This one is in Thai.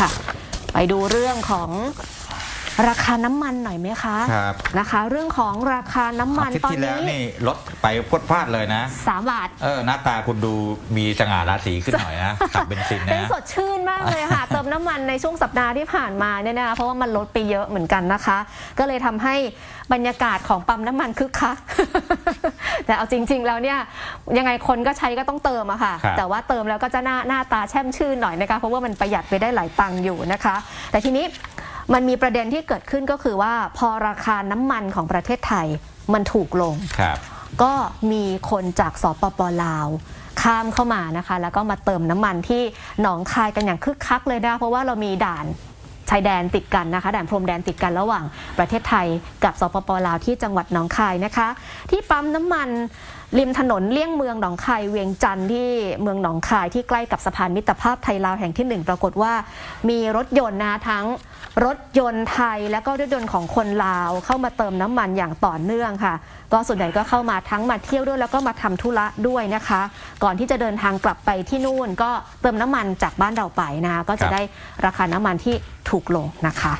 ค่ะ ไปดูเรื่องของ ราคาน้ำมันหน่อยไหมคะครับ นะคะ เรื่องของราคาน้ำมันอาทิตย์ตอนที่แล้วนี้นี่ลดไปพรวดพลาดเลยนะ สามบาท เออหน้าตาคุณดูมีสง่าราศีขึ้นหน่อยนะ ขับเบนซินเป็นนะ สดชื่นมากเลยค่ะ เติมน้ำมันในช่วงสัปดาห์ที่ผ่านมาเนี่ยนะคะเพราะว่ามันลดไปเยอะเหมือนกันนะคะ ก็เลยทำให้บรรยากาศของปั๊มน้ำมันคึกคัก แต่เอาจริง ๆ แล้วเนี่ยยังไงคนก็ใช้ก็ต้องเติมอะค่ะ ครับ แต่ว่าเติมแล้วก็จะหน้าหน้าตาแช่มชื่นหน่อยนะคะเพราะว่ามันประหยัดไปได้หลายตังค์อยู่นะคะ แต่ทีนี้ มันมีประเด็นที่เกิดขึ้นก็คือว่าพอราคาน้ำมันของประเทศไทยมันถูกลง ครับก็มีคนจากสปปลาว ข้ามเข้ามานะคะ แล้วก็มาเติมน้ำมันที่หนองคายกันอย่างคึกคักเลยนะเพราะว่าเรามีด่านชายแดนติดกันนะคะด่านพรมแดนติดกันระหว่างประเทศไทยกับสปปลาวที่จังหวัดหนองคายนะคะ ที่ปั๊มน้ำมันริมถนนเลี่ยงเมืองหนองคายเวียงจันทร์ที่เมืองหนองคายที่ใกล้กับสะพานมิตรภาพไทยลาวแห่งที่หนึ่งปรากฏว่า มีรถยนต์นะคะทั้ง รถยนต์ไทยและก็รถยนต์ของคนลาวเข้ามาเติมน้ำมันอย่างต่อเนื่องค่ะ ก็ส่วนใหญ่ก็เข้ามาทั้งมาเที่ยวด้วยแล้วก็มาทำธุระด้วยนะคะ ก่อนที่จะเดินทางกลับไปที่นู่น ก็เติมน้ำมันจากบ้านเราไปนะคะก็คจะรับได้ราคาน้ำมันที่ถูกลงนะคะ